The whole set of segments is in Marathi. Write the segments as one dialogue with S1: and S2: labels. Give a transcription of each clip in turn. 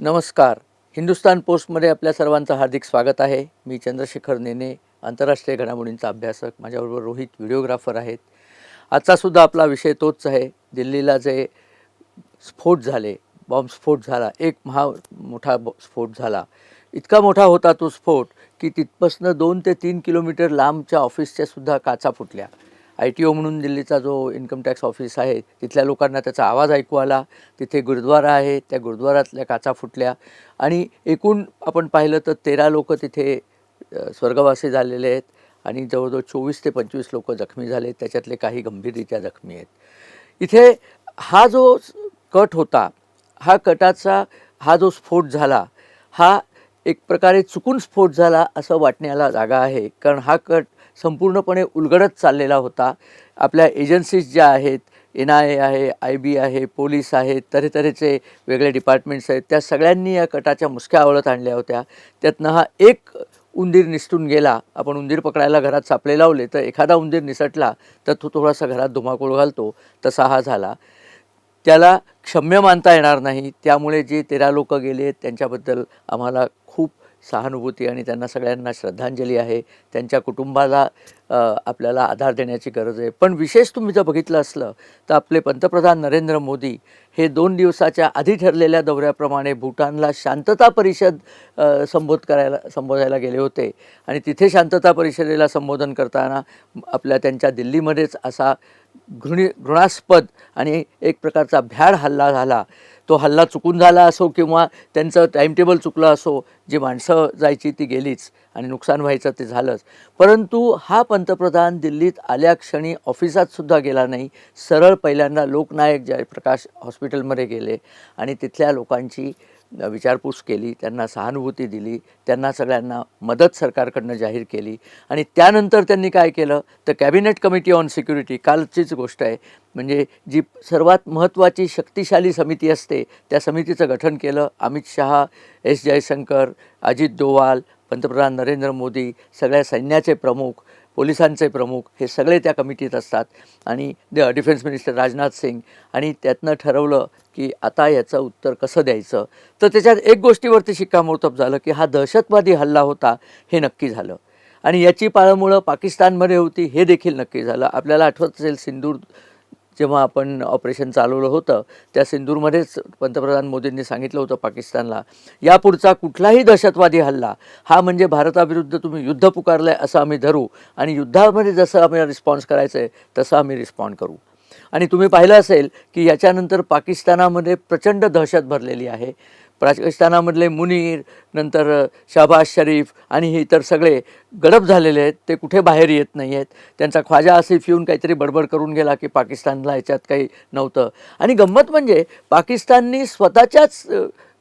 S1: नमस्कार. हिंदुस्तान पोस्टमध्ये आपल्या सर्वांचं हार्दिक स्वागत आहे. मी चंद्रशेखर नेने आंतरराष्ट्रीय घडामोडींचा अभ्यासक. माझ्याबरोबर रोहित व्हिडिओग्राफर आहेत. आजचासुद्धा आपला विषय तोच आहे. दिल्लीला जे स्फोट झाले बॉम्बस्फोट झाला एक महा मोठा ब स्फोट झाला. इतका मोठा होता तो स्फोट की तिथपासनं दोन ते तीन किलोमीटर लांबच्या ऑफिसच्यासुद्धा काचा फुटल्या. आय टी ओ म्हणून दिल्लीचा जो इन्कम टॅक्स ऑफिस आहे तिथल्या लोकांना त्याचा आवाज ऐकू आला. तिथे गुरुद्वारा आहे त्या गुरुद्वारातल्या काचा फुटल्या. आणि एकूण आपण पाहिलं तर तेरा लोक तिथे स्वर्गवासी झालेले आहेत आणि जवळजवळ चोवीस ते पंचवीस लोक जखमी झाले त्याच्यातले काही गंभीररित्या जखमी आहेत. इथे हा जो कट होता हा कटाचा हा जो स्फोट झाला हा एक प्रकारे चुकून स्फोट झाला असं वाटण्याला जागा आहे. कारण हा कट संपूर्णपणे उलगडत चाललेला होता. आपल्या एजन्सीज ज्या आहेत एन आय ए आहे आय बी आहे पोलीस आहेत तऱ्हेतऱ्हेचे वेगळे डिपार्टमेंट्स आहेत त्या सगळ्यांनी या कटाच्या मुसक्या आवळत आणल्या होत्या. त्यातनं हा एक उंदीर निसटून गेला. आपण उंदीर पकडायला घरात सापळे लावले तर एखादा उंदीर निसटला तर तो थोडासा घरात धुमाकूळ घालतो. तसा हा झाला. त्याला क्षम्य मानता येणार नाही. त्यामुळे जे तेरा लोक गेले त्यांच्याबद्दल आम्हाला सहानुभूती आणि त्यांना सगळ्यांना श्रद्धांजली आहे. त्यांच्या कुटुंबाला आपल्याला आधार देण्याची गरज आहे. पण विशेष तुम्ही जर बघितलं असलं तर आपले पंतप्रधान नरेंद्र मोदी हे दोन दिवसाच्या आधी ठरलेल्या दौऱ्याप्रमाणे भूटानला शांतता परिषद संबोध करायला संबोधायला गेले होते. आणि तिथे शांतता परिषदेला संबोधन करताना आपल्या त्यांच्या दिल्लीमध्येच असा घृणी घृणास्पद आणि एक प्रकारचा भ्याड हल्ला झाला. तो हल्ला चुकून झाला असो किंवा त्यांचं टाईमटेबल चुकलं असो जी माणसं जायची ती गेलीच आणि नुकसान व्हायचं ते झालंच. परंतु हा पंतप्रधान दिल्लीत आल्या क्षणी ऑफिसात सुद्धा गेला नाही. सरळ पहिल्यांदा लोकनायक जयप्रकाश हॉस्पिटलमध्ये गेले आणि तिथल्या लोकांची विचारपूस केली त्यांना सहानुभूती दिली त्यांना सगळ्यांना मदत सरकारकडनं जाहीर केली आणि त्यानंतर त्यांनी काय केलं? तर कॅबिनेट कमिटी ऑन सिक्युरिटी कालचीच गोष्ट आहे. म्हणजे जी सर्वात महत्त्वाची शक्तिशाली समिती असते त्या समितीचं गठन केलं अमित शहा एस जयशंकर अजित डोवाल पंतप्रधान नरेंद्र मोदी सगळ्या सैन्याचे प्रमुख पोलिसांचे प्रमुख हे सगळे त्या कमिटीत असतात. आणि the defence minister Rajnath Singh आणि त्यातनं ठरवलं की आता याचं उत्तर कसं द्यायचं? तर त्याच्यात एक गोष्टीवरती शिक्कामोर्तब झालं की हा दहशतवादी हल्ला होता हे नक्की झालं. आणि याची पाळंमुळं पाकिस्तानमध्ये होती हे देखील नक्की झालं. आपल्याला आठवत असेल सिंदूर जेव्हा आपण ऑपरेशन चालवलं होतं त्या सिंधूरमध्येच पंतप्रधान मोदींनी सांगितलं होतं पाकिस्तानला यापुढचा कुठलाही दहशतवादी हल्ला हा म्हणजे भारताविरुद्ध तुम्ही युद्ध पुकारलं आहे असं आम्ही धरू आणि युद्धामध्ये जसं आम्हाला रिस्पॉन्स करायचं आहे तसं आम्ही रिस्पॉन्ड करू. आणि तुम्ही पाहिलं असेल की याच्यानंतर पाकिस्तानामध्ये प्रचंड दहशत भरलेली आहे. पाकिस्तानामधले मुनीर नंतर शाबाज शरीफ आणि हे इतर सगळे गडप झालेले आहेत. ते कुठे बाहेर येत नाही आहेत त्यांचा ख्वाजा आसिफ येऊन काहीतरी बडबड करून गेला की पाकिस्तानला याच्यात काही नव्हतं. आणि गंमत म्हणजे पाकिस्ताननी स्वतःच्याच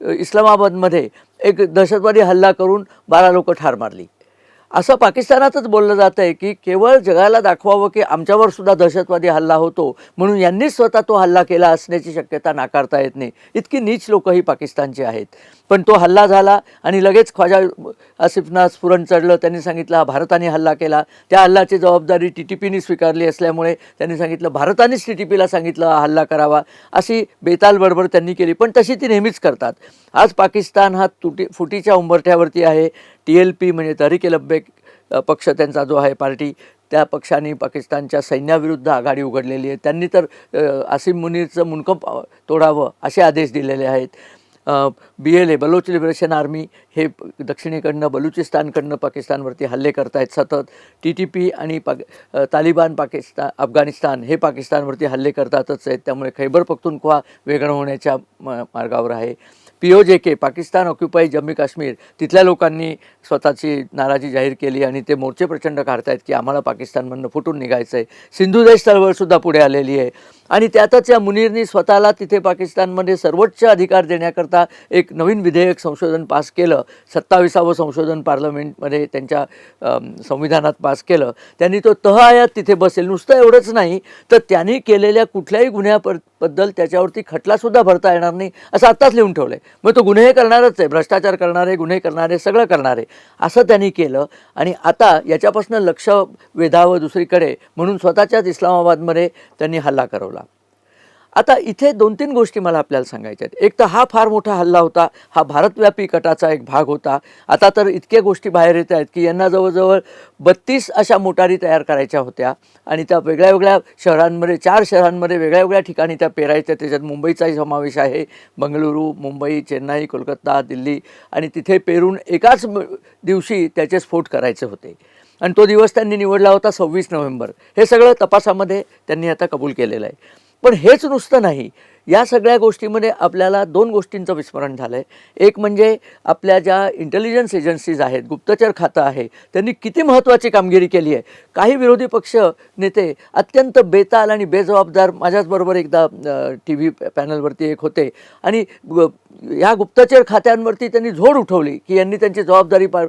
S1: इस्लामाबादमध्ये एक दहशतवादी हल्ला करून बारा लोकं ठार मारली. असं पाकिस्तानातच बोललं जातं आहे की केवळ जगाला दाखवावं की आमच्यावर सुद्धा दहशतवादी हल्ला होतो म्हणून यांनीच स्वतः तो हल्ला केला असण्याची शक्यता नाकारता येत नाही. इतकी नीच लोकंही पाकिस्तानची आहेत. पण तो हल्ला झाला आणि लगेच ख्वाजा आसिफना स्फुरण चढलं. त्यांनी सांगितलं हा भारताने हल्ला केला. त्या हल्ल्याची जबाबदारी टी टी पीने स्वीकारली असल्यामुळे त्यांनी सांगितलं भारतानेच टी टी पीला सांगितलं हा हल्ला करावा. अशी बेताल बडबड त्यांनी केली. पण तशी ती नेहमीच करतात. आज पाकिस्तान हा तुटी फुटीच्या उंबरठ्यावरती आहे. टी एल पी म्हणजे तहरीक लब्बेक पक्ष त्यांचा जो आहे पार्टी त्या पक्षाने पाकिस्तानच्या सैन्याविरुद्ध आघाडी उघडलेली आहे. त्यांनी तर आसिम मुनीरचं मुनकं तोडावं असे आदेश दिलेले आहेत. B L A Baloch liberation army हे दक्षिणेकडनं बलुचिस्तानकडनं पाकिस्तानवरती हल्ले करत आहेत सतत. टी टी पी आणि पाक तालिबान पाकिस्तान अफगाणिस्तान हे पाकिस्तानवरती हल्ले करतातच आहेत. त्यामुळे खैबर पख्तूनख्वा वेगळं होण्याच्या मार्गावर आहे. P O J K Pakistan occupied Jammu Kashmir तिथल्या लोकांनी स्वतःची नाराजी जाहीर केली आणि ते मोर्चे प्रचंड काढतायत की आम्हाला पाकिस्तानमधनं फुटून निघायचं आहे सिंधुदेश चळवळसुद्धा पुढे आलेली आहे. आणि त्यातच या मुनीरनी स्वतःला तिथे पाकिस्तानमध्ये सर्वोच्च अधिकार देण्याकरता एक नवीन विधेयक संशोधन पास केलं. सत्ताविसावं संशोधन पार्लमेंटमध्ये त्यांच्या संविधानात पास केलं. त्यांनी तो तह आयात तिथे बसेल. नुसतं एवढंच नाही तर त्यांनी केलेल्या कुठल्याही गुन्ह्याबद्दल त्याच्यावरती खटलासुद्धा भरता येणार नाही असं आत्ताच लिहून ठेवलं आहे मग तो गुन्हे करणारच आहे भ्रष्टाचार करणारे गुन्हे करणारे सगळं करणारे. असं त्यांनी केलं. आणि आता याच्यापासून लक्ष वेधावं दुसरीकडे म्हणून स्वतःच्याच इस्लामाबादमध्ये त्यांनी हल्ला करवला. आता इथे दोन तीन गोष्टी मला आपल्याला सांगायच्या आहेत. एक तर हा फार मोठा हल्ला होता हा भारतव्यापी कटाचा एक भाग होता. आता तर इतक्या गोष्टी बाहेर येत आहेत की यांना जवळजवळ बत्तीस अशा मोटारी तयार करायच्या होत्या आणि त्या वेगळ्या वेगळ्या शहरांमध्ये चार शहरांमध्ये वेगळ्या वेगळ्या ठिकाणी त्या पेरायच्या. त्याच्यात मुंबईचाही समावेश आहे बंगळुरू मुंबई चेन्नई कोलकाता दिल्ली आणि तिथे पेरून एकाच दिवशी त्याचे स्फोट करायचे होते. आणि तो दिवस त्यांनी निवडला होता सव्वीस नोव्हेंबर. हे सगळं तपासामध्ये त्यांनी आता कबूल केलेलं आहे. पण हेच नुसतं नाही. या सगळ्या गोष्टीमध्ये आपल्याला दोन गोष्टींचं विस्मरण झालं आहे एक म्हणजे आपल्या ज्या इंटेलिजन्स एजन्सीज आहेत गुप्तचर खातं आहे त्यांनी किती महत्त्वाची कामगिरी केली आहे. काही विरोधी पक्ष नेते अत्यंत बेताल आणि बेजबाबदार माझ्याचबरोबर एकदा टी व्ही पॅनलवरती एक होते आणि या गुप्तचर खात्यांवरती त्यांनी झोड उठवली की यांनी त्यांची जबाबदारी पार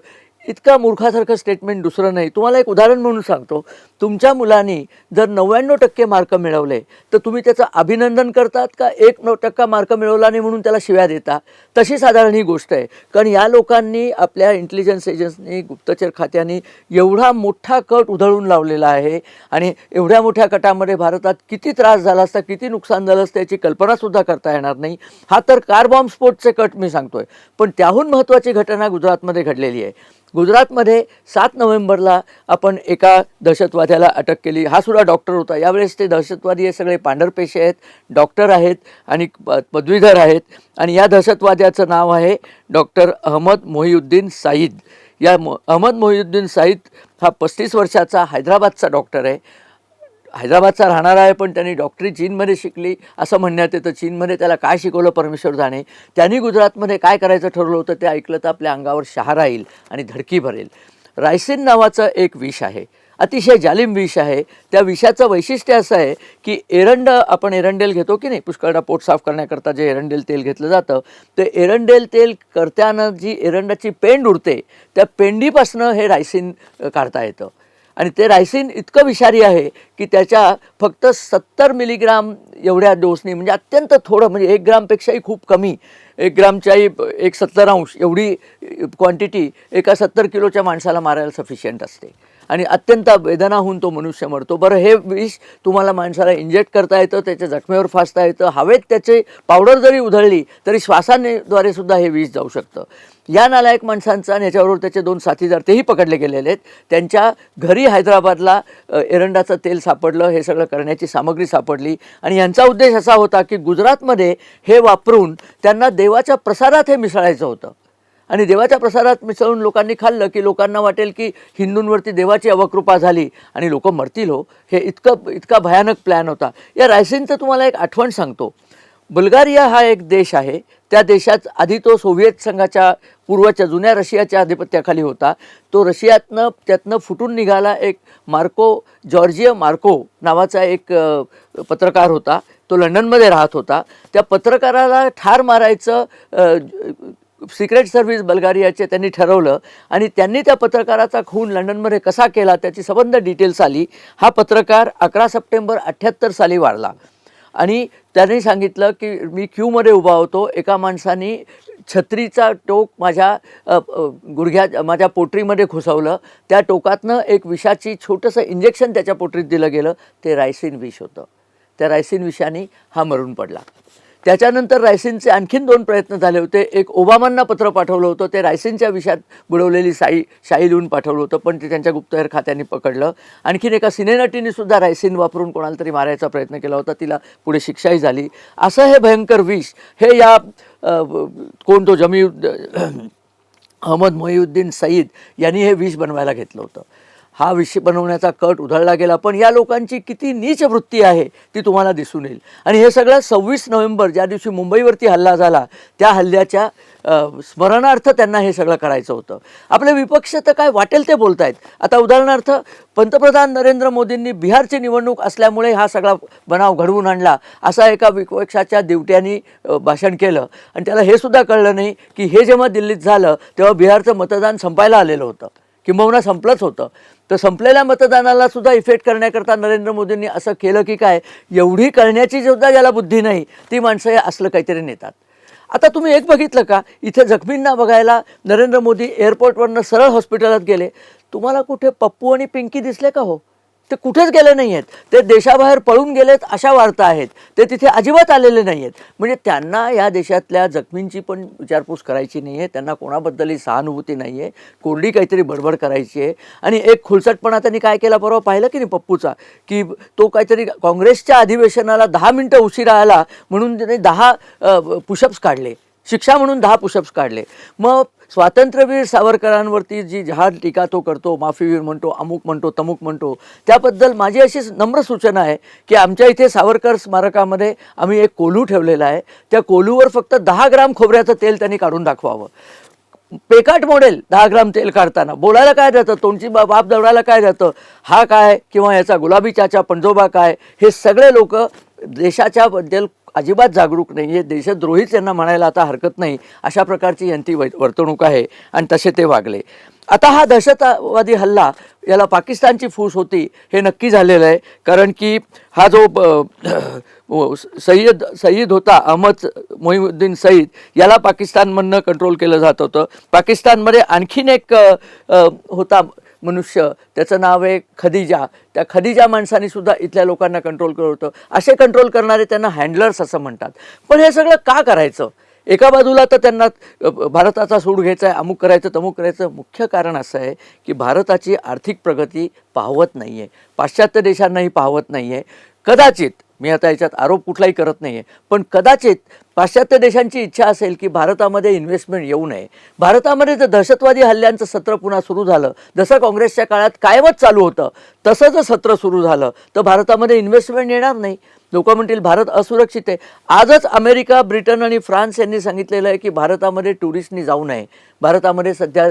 S1: इतका मूर्खासारखं स्टेटमेंट दुसरं नाही. तुम्हाला एक उदाहरण म्हणून सांगतो. तुमच्या मुलांनी जर नव्याण्णव टक्के मार्क मिळवले तर तुम्ही त्याचं अभिनंदन करतात का? एक नऊ टक्का मार्क मिळवला नाही म्हणून त्याला शिव्या देता तशी साधारण ही गोष्ट आहे. कारण या लोकांनी आपल्या इंटेलिजन्स एजन्सीनी गुप्तचर खात्याने एवढा मोठा कट उधळून लावलेला आहे. आणि एवढ्या मोठ्या कटामध्ये भारतात किती त्रास झाला असता किती नुकसान झालं असतं याची कल्पनासुद्धा करता येणार नाही. हा तर कार बॉम्ब स्फोटचे कट मी सांगतोय. पण त्याहून महत्त्वाची घटना गुजरातमध्ये घडलेली आहे. गुजरातमध्ये सात नोव्हेंबरला आपण एका दहशतवाद्याला अटक केली. हा सुद्धा डॉक्टर होता. यावेळेस ते दहशतवादी हे सगळे पांढरपेशे आहेत डॉक्टर आहेत आणि प- पदवीधर आहेत. आणि या दहशतवाद्याचं नाव आहे डॉक्टर अहमद मोहिउद्दीन साईद. या मो अहमद मोहिउद्दीन साईद हा पस्तीस वर्षाचा हैदराबादचा डॉक्टर आहे. हैदराबादचा राहणारा आहे पण त्यांनी डॉक्टरी चीनमध्ये शिकली. असं म्हणण्यात येतं. चीनमध्ये त्याला काय शिकवलं परमेश्वर जाणे? त्यांनी गुजरातमध्ये काय करायचं ठरवलं होतं ते ऐकलं तर आपल्या अंगावर शहारा येईल आणि धडकी भरेल. रायसिन नावाचं एक विष आहे. अतिशय जालिम विष आहे. त्या विषाचं वैशिष्ट्य असं आहे की एरंड आपण एरंडेल घेतो की नाही? पुष्कळदा पोट साफ करण्याकरता जे एरंडेल तेल घेतलं जातं ते एरंडेल तेल करताना जी एरंडाची पेंड उडते त्या पेंडीपासनं हे रायसिन काढता येतं. आणि ते रायसिन इतकं विषारी आहे की त्याच्या फक्त सत्तर मिलीग्राम एवढ्या डोसनी म्हणजे अत्यंत थोडं म्हणजे एक ग्रामपेक्षाही खूप कमी एक ग्रामच्याही एक सत्तर अंश एवढी क्वांटिटी एका सत्तर किलोच्या माणसाला मारायला सफिशियंट असते. आणि अत्यंत वेदना होऊन तो मनुष्य मरतो. बरं हे विष तुम्हाला माणसाला इंजेक्ट करता येतं त्याच्या जखमेवर फासता येतं. हवेत त्याचे पावडर जरी उधळली तरी श्वासानेद्वारे सुद्धा हे विष जाऊ शकतं. या नालायक माणसांचा आणि याच्याबरोबर त्याचे दोन साथीदार तेही पकडले गेलेले आहेत. त्यांच्या घरी हैदराबादला एरंडाचं तेल सापडलं हे सगळं करण्याची सामग्री सापडली. आणि यांचा उद्देश असा होता की गुजरातमध्ये हे वापरून त्यांना देवाच्या प्रसादात हे मिसळायचं होतं. आणि देवाच्या प्रसादात मिसळून लोकांनी खाल्लं की लोकांना वाटेल की हिंदूंवरती देवाची अवकृपा झाली आणि लोक मरतील हो. हे इतकं इतका भयानक प्लॅन होता. या रायसिनचं तुम्हाला एक आठवण सांगतो. बल्गारिया हा एक देश आहे. त्या देशात आधी तो सोव्हिएत संघाच्या पूर्वच्या जुन्या रशियाच्या आधिपत्याखाली होता. तो रशियातनं त्यातनं फुटून निघाला एक मार्को जॉर्जिय मार्को नावाचा एक पत्रकार होता. तो लंडनमध्ये राहत होता. त्या पत्रकाराला ठार मारायचं सिक्रेट सर्व्हिस बल्गारियाचे त्यांनी ठरवलं आणि त्यांनी त्या पत्रकाराचा खून लंडनमध्ये कसा केला त्याची सबंध डिटेल्स आली. हा पत्रकार अकरा सप्टेंबर अठ्ठ्याहत्तर साली वाढला. आणि त्यांनी सांगितलं की मी क्यूमध्ये उभा होतो. एका माणसाने छत्रीचा टोक माझ्या गुडघ्या माझ्या पोटरीमध्ये घुसवलं. त्या टोकातनं एक विषाची छोटंसं इंजेक्शन त्याच्या पोटरीत दिलं गेलं. ते रायसिन विष होतं. त्या रायसिन विषाने हा मरून पडला. त्याच्यानंतर रायसिनचे आणखीन दोन प्रयत्न झाले होते. एक ओबामांना पत्र पाठवलं होतं. ते रायसिनच्या विषयात बुडवलेली साई शाई लिहून पाठवलं होतं पण ते त्यांच्या गुप्तहेर खात्याने पकडलं. आणखीन एका सिनेनटीने सुद्धा रायसिन वापरून कोणाला तरी मारायचा प्रयत्न केला होता. तिला पुढे शिक्षाही झाली. असं हे भयंकर विष हे या कोण तो जमी अहमद मोहिउद्दीन सईद यांनी हे विष बनवायला घेतलं होतं. हा विषय बनवण्याचा कट उधळला गेला पण या लोकांची किती नीच वृत्ती आहे ती तुम्हाला दिसून येईल. आणि हे सगळं सव्वीस नोव्हेंबर ज्या दिवशी मुंबईवरती हल्ला झाला त्या हल्ल्याच्या स्मरणार्थ त्यांना हे सगळं करायचं होतं. आपले विपक्ष तर काय वाटेल ते बोलत आहेत आता उदाहरणार्थ पंतप्रधान नरेंद्र मोदींनी बिहारची निवडणूक असल्यामुळे हा सगळा बनाव घडवून आणला असा एका विपक्षाच्या दिवट्यांनी भाषण केलं. आणि त्याला हे सुद्धा कळलं नाही की हे जेव्हा दिल्लीत झालं तेव्हा बिहारचं मतदान संपायला आलेलं होतं. किंबहुना संपलंच होतं. तर संपलेल्या मतदानाला सुद्धा इफेक्ट करण्याकरता नरेंद्र मोदींनी असं केलं की काय? एवढी करण्याची सुद्धा ज्याला बुद्धी नाही. ती माणसं हे असलं काहीतरी नेतात. आता तुम्ही एक बघितलं का? इथे जखमींना बघायला नरेंद्र मोदी एअरपोर्टवरनं सरळ हॉस्पिटलात गेले. तुम्हाला कुठे पप्पू आणि पिंकी दिसले का हो? ते कुठेच गेले नाही आहेत ते देशाबाहेर पळून गेलेत अशा वार्ता आहेत. ते तिथे अजिबात आलेले नाही आहेत म्हणजे त्यांना या देशातल्या जखमींची पण विचारपूस करायची नाही आहे त्यांना कोणाबद्दलही सहानुभूती नाही आहे कोरडी काहीतरी बडबड करायची आहे. आणि एक खुलसटपणा त्यांनी काय केला परवा? पाहिलं की नाही पप्पूचा? की तो काहीतरी काँग्रेसच्या अधिवेशनाला दहा मिनटं उशिरा आला म्हणून त्याने दहा पुशअप्स काढले. शिक्षा म्हणून दहा पुशअप्स काढले. मग स्वातंत्र्यवीर सावरकरांवरती जी जहाल टीका तो करतो माफीवीर म्हणतो अमुक म्हणतो तमुक म्हणतो त्याबद्दल माझी अशी नम्र सूचना आहे की आमच्या इथे सावरकर स्मारकामध्ये आम्ही एक कोलू ठेवलेला आहे. त्या कोलूवर फक्त दहा ग्राम खोबऱ्याचं तेल त्यांनी काढून दाखवावं. पेकाट मॉडेल दहा ग्राम तेल काढताना. बोलायला काय जातं? तोंडची बा बाप दवडायला काय जातं? हा काय? किंवा याचा गुलाबी चाचा पणजोबा काय? हे सगळे लोक देशाच्याबद्दल अजिबात जागरूक नाही हे देशद्रोहीच यांना म्हणायला आता हरकत नाही. अशा प्रकारची यांची वै वर्तणूक आहे आणि तसे ते वागले. आता हा दहशतवादी हल्ला याला पाकिस्तानची फूस होती हे नक्की झालेलं आहे. कारण की हा जो ब- सय्यद सईद होता अहमद मोहिउद्दीन सईद याला पाकिस्तानमधनं कंट्रोल केलं जात होतं. पाकिस्तानमध्ये आणखीन एक होता मनुष्य त्याचं नाव आहे खदिजा. त्या खदिजा माणसाने सुद्धा इथल्या लोकांना कंट्रोल करत होतं. असे कंट्रोल करणारे त्यांना हँडलर्स असं म्हणतात. पण हे सगळं का करायचं? एका बाजूला तर त्यांना भारताचा सूड घ्यायचा आहे अमुक करायचं तमुक करायचं. मुख्य कारण असं आहे की भारताची आर्थिक प्रगती पाहवत नाही आहे पाश्चात्य देशांनाही पाहवत नाही आहे कदाचित मी आता याच्यात आरोप कुठलाही करत नाही आहे पण कदाचित पाश्चात्य देशांची इच्छा असेल की भारतामध्ये इन्व्हेस्टमेंट येऊ नये. भारतामध्ये जर दहशतवादी हल्ल्यांचं सत्र पुन्हा सुरू झालं जसं काँग्रेसच्या काळात कायमच चालू होतं तसं जर सत्र सुरू झालं तर भारतामध्ये इन्व्हेस्टमेंट येणार नाही. लोक म्हणतील भारत असुरक्षित आहे. आजच अमेरिका ब्रिटन आणि फ्रान्स यांनी सांगितलेलं आहे की भारतामध्ये टुरिस्टनी जाऊ नये. भारतामध्ये सध्या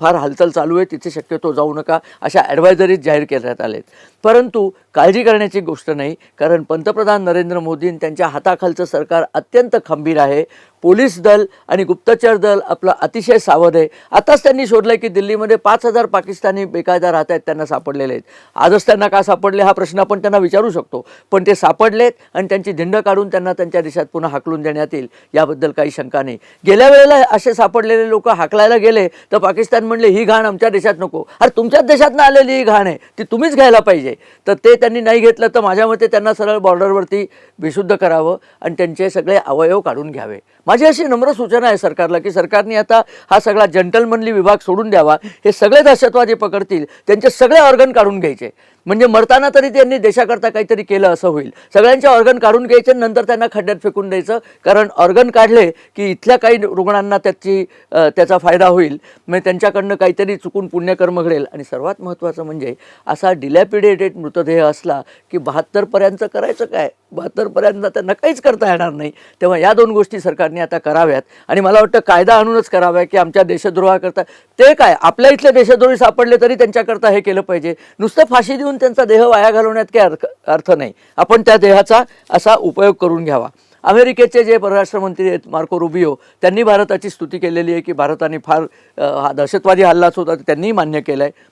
S1: फार हालचाल चालू आहे तिथे शक्यतो जाऊ नका अशा ॲडवायझरीज जाहीर करण्यात आलेत. परंतु काळजी करण्याची गोष्ट नाही कारण पंतप्रधान नरेंद्र मोदी त्यांच्या हाताखालचं सरकार अत्यंत खंबीर आहे. पोलीस दल आणि गुप्तचर दल आपलं अतिशय सावध आहे. आताच त्यांनी शोधलं की दिल्लीमध्ये पाच हजार पाकिस्तानी बेकायदा राहत आहेत त्यांना सापडलेले आहेत. आजच त्यांना का सापडले हा प्रश्न आपण त्यांना विचारू शकतो. पण ते सापडलेत आणि त्यांची धिंड काढून त्यांना त्यांच्या देशात पुन्हा हाकलून देण्यात येईल याबद्दल काही शंका नाही. गेल्या वेळेला असे सापडलेले लोक हाक हाकलायला गेले तर पाकिस्तान म्हणले ही घाण आमच्या देशात नको. अरे तुमच्याच देशातनं आलेली ही घाण आहे ती तुम्हीच घ्यायला पाहिजे. तर ते त्यांनी नाही घेतलं तर माझ्या मते त्यांना सरळ बॉर्डरवरती विशुद्ध करावं आणि त्यांचे सगळे अवयव काढून घ्यावे. माझी अशी नम्र सूचना आहे सरकारला की सरकारने आता हा सगळा जंटलमनली विभाग सोडून द्यावा. हे सगळे दहशतवादी पकडतील त्यांचे सगळे ऑर्गन काढून घ्यायचे. म्हणजे मरताना तरी त्यांनी देशाकरता काहीतरी केलं असं होईल. सगळ्यांचे ऑर्गन काढून घ्यायचे नंतर त्यांना खड्ड्यात फेकून द्यायचं. कारण ऑर्गन काढले की इथल्या काही रुग्णांना त्याची त्याचा फायदा होईल. म्हणजे त्यांच्याकडनं काहीतरी चुकून पुण्यकर्म घडेल. आणि सर्वात महत्त्वाचं म्हणजे असा डिलॅपिडेटेड मृतदेह असला की बहात्तरपर्यंत करायचं काय? बहात्तरपर्यंत त्यांना काहीच करता येणार नाही. तेव्हा या दोन गोष्टी सरकारने आता कराव्यात. आणि मला वाटतं कायदा आणूनच कराव्या की आमच्या देशद्रोहाकरता ते काय? आपल्या इथले देशद्रोही सापडले तरी त्यांच्याकरता हे केलं पाहिजे. नुसतं फाशी देऊन त्यांचा देह वाया घालवण्यात काही अर्थ अर्थ नाही. आपण त्या देहाचा असा उपयोग करून घ्यावा. अमेरिकेचे जे परराष्ट्रमंत्री आहेत मार्को रुबिओ त्यांनी भारताची स्तुती केलेली आहे की भारताने फार हा दहशतवादी हल्लाच होता त्यांनीही मान्य केलं आहे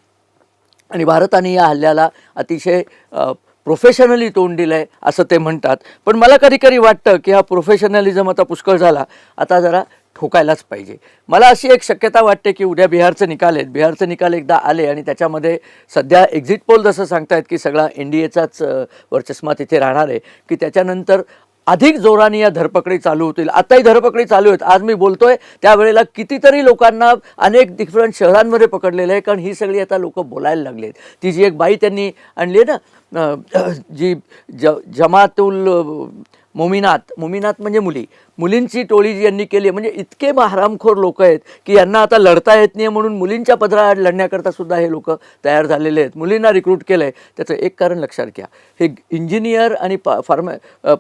S1: आणि भारताने या हल्ल्याला अतिशय प्रोफेशनली तोंड दिलं आहे असं ते म्हणतात. पण मला कधी कधी वाटतं की हा प्रोफेशनलिझम आता पुष्कळ झाला. आता जरा ठोकायलाच पाहिजे. मला अशी एक शक्यता वाटते की उद्या बिहारचे निकाल आहेत. बिहारचे निकाल एकदा आले आणि त्याच्यामध्ये सध्या एक्झिट पोल जसं सांगतायत की सगळा एन डी एचाच वर्चस्मा तिथे राहणार आहे की त्याच्यानंतर अधिक जोराने या धरपकडी चालू होतील. आताही धरपकडी चालू आहेत. आज मी बोलतोय त्यावेळेला कितीतरी लोकांना अनेक डिफरंट शहरांमध्ये पकडलेलं आहे कारण ही सगळी आता लोक बोलायला लागली आहेत ती जी एक बाई त्यांनी आणली आहे ना जी ज जमातुल मोमिनात मोमिनात म्हणजे मुली. मुलींची टोळी जी यांनी केली आहे, म्हणजे इतके हरामखोर लोक आहेत की यांना आता लढता येत नाही म्हणून मुलींच्या पदराआड लढण्याकरता सुद्धा हे लोक तयार झालेले आहेत. मुलींना रिक्रूट केलं आहे त्याचं एक कारण लक्षात घ्या. हे इंजिनियर आणि पा फार्म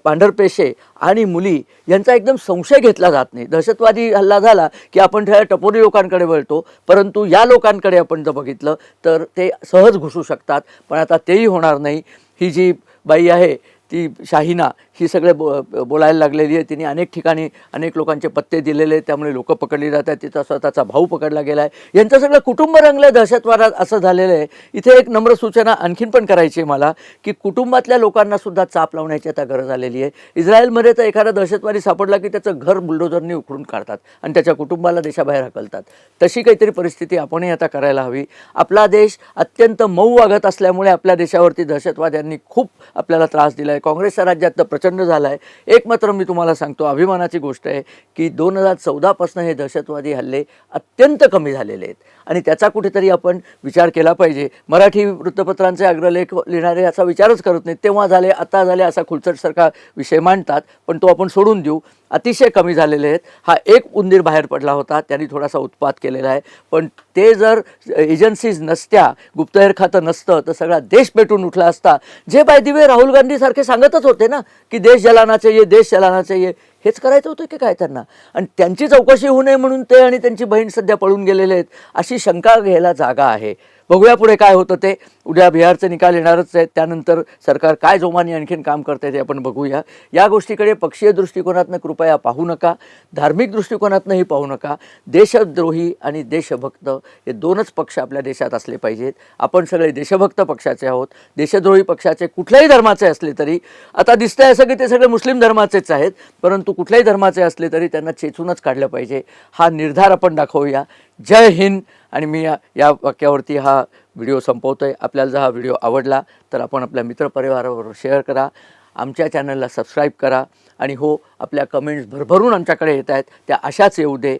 S1: पांढरपेशे आणि मुली यांचा एकदम संशय घेतला जात नाही. दहशतवादी हल्ला झाला की आपण त्या टपोरी लोकांकडे वळतो. परंतु या लोकांकडे आपण जर बघितलं तर ते सहज घुसू शकतात. पण आता तेही होणार नाही. ही जी बाई आहे ती शाहिना ही सगळे बो बोलायला लागलेली आहे. तिने अनेक ठिकाणी अनेक लोकांचे पत्ते दिलेले आहेत. त्यामुळे लोक पकडली जातात. तिचा स्वतःचा भाऊ पकडला गेला आहे. यांचं सगळं कुटुंब रंगलं दहशतवादात असं झालेलं आहे. इथे एक नम्र सूचना आणखीन पण करायची आहे मला की कुटुंबातल्या लोकांना सुद्धा चाप लावण्याची आता गरज आलेली आहे. इस्रायलमध्ये तर एखादा दहशतवादी सापडला की त्याचं घर बुलडोजरने उखडून काढतात आणि त्याच्या कुटुंबाला देशाबाहेर हकलतात. तशी काहीतरी परिस्थिती आपणही आता करायला हवी. आपला देश अत्यंत मऊ वागत असल्यामुळे आपल्या देशावरती दहशतवाद्यांनी खूप आपल्याला त्रास दिला आहे काँग्रेसच्या राज्यात तर प्रचंड झाला आहे एक मात्र मी तुम्हाला सांगतो अभिमानाची गोष्ट आहे की दोन हजार चौदापासून हे दहशतवादी हल्ले अत्यंत कमी झालेले आहेत. आणि त्याचा कुठेतरी आपण विचार केला पाहिजे. मराठी वृत्तपत्रांचे अग्रलेख लिहिणारे याचा विचारच करत नाहीत. तेव्हा झाले आता झाले असा खुलचटसारखा विषय मांडतात पण तो आपण सोडून देऊ. अतिशय कमी झालेले आहेत. हा एक उंदीर बाहेर पडला होता. त्यांनी थोडासा उत्पात केलेला आहे. पण ते जर एजन्सीज नसत्या गुप्तहेर खातं नसतं तर सगळा देश पेटून उठला असता. जे बाय दिवे राहुल गांधीसारखे सांगतच होते ना की देश जलानाचे ये देश जलानाचे ये. हेच करायचं होतं की काय त्यांना? आणि त्यांची चौकशी होऊ नये म्हणून ते आणि त्यांची बहीण सध्या पळून गेलेले आहेत अशी शंका घ्यायला जागा आहे. बघूया पुढे काय होतं ते. उद्या बिहारचे निकाल येणारच आहेत. त्यानंतर सरकार काय जोमाने आणखीन काम करते ते आपण बघूया. या गोष्टीकडे पक्षीय दृष्टिकोनातनं कृपया पाहू नका. धार्मिक दृष्टिकोनातनंही पाहू नका. देशद्रोही आणि देशभक्त हे दोनच पक्ष आपल्या देशात असले पाहिजेत. आपण सगळे देशभक्त पक्षाचे आहोत. देशद्रोही पक्षाचे कुठल्याही धर्माचे असले तरी आता दिसतंय असं की ते सगळे मुस्लिम धर्माचेच आहेत परंतु कुठल्याही धर्माचे असले तरी त्यांना चेचूनच काढलं पाहिजे. हा निर्धार आपण दाखवूया. जय हिंद. आणि मी या या वाक्यावरती हा व्हिडिओ संपवतो आहे आपल्याला जर हा व्हिडिओ आवडला तर आपण आपल्या मित्रपरिवाराबरोबर शेअर करा. आमच्या चॅनलला सबस्क्राईब करा. आणि हो आपल्या कमेंट्स भरभरून आमच्याकडे येत आहेत. त्या अशाच येऊ दे.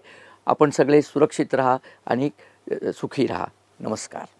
S1: आपण सगळे सुरक्षित राहा आणि सुखी राहा. नमस्कार.